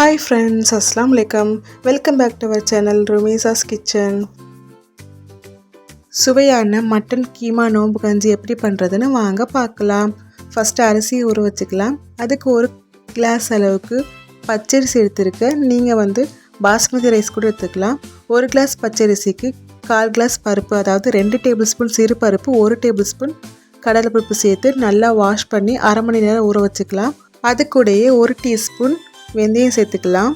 Hi friends அஸ்லாம் வலைக்கம் welcome back to our channel Rumesa's kitchen சுவையான மட்டன் கீமா நோம்பு கஞ்சி எப்படி பண்ணுறதுன்னு வாங்க பார்க்கலாம். ஃபஸ்ட்டு அரிசி ஊற வச்சுக்கலாம். அதுக்கு ஒரு கிளாஸ் அளவுக்கு பச்சரிசி எடுத்துருக்கேன் நீங்கள் வந்து பாஸ்மதி ரைஸ் கூட எடுத்துக்கலாம். ஒரு கிளாஸ் பச்சரிசிக்கு கால் கிளாஸ் பருப்பு அதாவது ரெண்டு டேபிள் ஸ்பூன் சிறு பருப்பு ஒரு டேபிள் ஸ்பூன் கடலைப்பருப்பு சேர்த்து நல்லா வாஷ் பண்ணி அரை மணி நேரம் ஊற வச்சுக்கலாம். அது கூடயே ஒரு டீஸ்பூன் வெந்தயம் சேர்த்துக்கலாம்.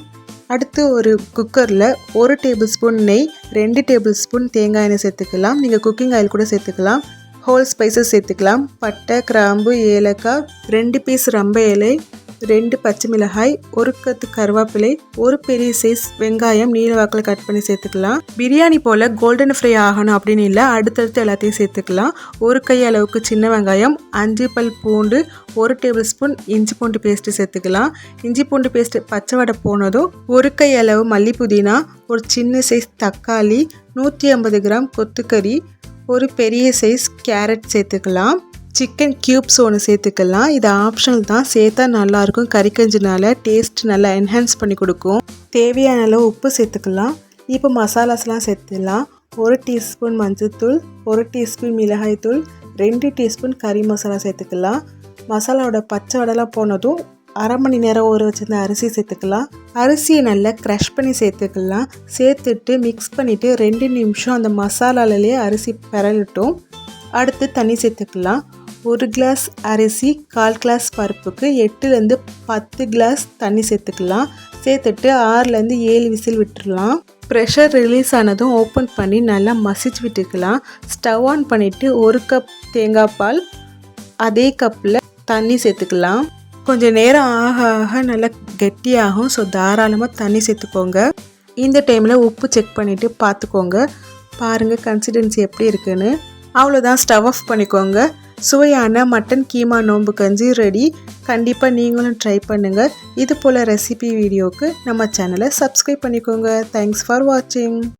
அடுத்து ஒரு குக்கரில் ஒரு டேபிள் ஸ்பூன் நெய் ரெண்டு டேபிள் ஸ்பூன் தேங்காய் எண்ணெய் சேர்த்துக்கலாம். நீங்கள் குக்கிங் ஆயில் கூட சேர்த்துக்கலாம். ஹோல் ஸ்பைசஸ் சேர்த்துக்கலாம். பட்டை கிராம்பு ஏலக்காய் ரெண்டு பீஸ் ரம்ப இலை ரெண்டு பச்சை மிளகாய் ஒரு கத்து கருவேப்பிலை ஒரு பெரிய சைஸ் வெங்காயம் நீல வாக்கில் கட் பண்ணி சேர்த்துக்கலாம். பிரியாணி போல் கோல்டன் ஃப்ரை ஆகணும் அப்படின்னு இல்லை அடுத்தடுத்து எல்லாத்தையும் சேர்த்துக்கலாம். ஒரு கை அளவுக்கு சின்ன வெங்காயம் அஞ்சு பல் பூண்டு ஒரு டேபிள் ஸ்பூன் இஞ்சி பூண்டு பேஸ்ட்டு சேர்த்துக்கலாம். இஞ்சி பூண்டு பேஸ்ட்டு பச்சை வடை போனதும் ஒரு கை அளவு மல்லி புதினா ஒரு சின்ன சைஸ் தக்காளி நூற்றி ஐம்பது கிராம் கொத்துக்கறி ஒரு பெரிய சைஸ் கேரட் சேர்த்துக்கலாம். சிக்கன் க்யூப்ஸ் ஒன்று சேர்த்துக்கலாம். இது ஆப்ஷனல் தான். சேர்த்தா நல்லாயிருக்கும். கறிக்கஞ்சினால் டேஸ்ட் நல்லா என்ஹான்ஸ் பண்ணி கொடுக்கும். தேவையான அளவு உப்பு சேர்த்துக்கலாம். இப்போ மசாலாஸ்லாம் சேர்த்துக்கலாம் ஒரு டீஸ்பூன் மஞ்சள்தூள் ஒரு டீஸ்பூன் மிளகாய்த்தூள் ரெண்டு டீஸ்பூன் கறி மசாலா சேர்த்துக்கலாம். மசாலாவோட பச்சை வடலாம் போனதும் அரை மணி நேரம் ஊற வச்சிருந்த அரிசி சேர்த்துக்கலாம். அரிசியை நல்லா க்ரஷ் பண்ணி சேர்த்துக்கலாம். சேர்த்துட்டு மிக்ஸ் பண்ணிவிட்டு ரெண்டு நிமிஷம் அந்த மசாலாலேயே அரிசி பரலட்டும் அடுத்து தண்ணி சேர்த்துக்கலாம். ஒரு கிளாஸ் அரிசி கால் கிளாஸ் பருப்புக்கு எட்டுலேருந்து பத்து கிளாஸ் தண்ணி சேர்த்துக்கலாம். சேர்த்துட்டு ஆறுலேருந்து ஏழு விசில் விட்டுடலாம் ப்ரெஷர் ரிலீஸ் ஆனதும் ஓப்பன் பண்ணி நல்லா மசிச்சு விட்டுக்கலாம். ஸ்டவ் ஆன் பண்ணிவிட்டு ஒரு கப் தேங்காய் பால் அதே கப்பில் தண்ணி சேர்த்துக்கலாம். கொஞ்சம் நேரம் ஆக ஆக நல்லா கெட்டியாகும். ஸோ தாராளமாக தண்ணி சேர்த்துக்கோங்க. இந்த டைமில் உப்பு செக் பண்ணிவிட்டு பார்த்துக்கோங்க. பாருங்கள் கன்சிஸ்டன்சி எப்படி இருக்குன்னு. அவ்வளோதான் ஸ்டவ் ஆஃப் பண்ணிக்கோங்க. சுவையான மட்டன் கீமா நோம்பு கஞ்சி ரெடி கண்டிப்பாக நீங்களும் ட்ரை பண்ணுங்கள் இது போல் ரெசிபி வீடியோவுக்கு நம்ம சேனலை சப்ஸ்கிரைப் பண்ணிக்கோங்க. தேங்க்ஸ் ஃபார் வாட்சிங்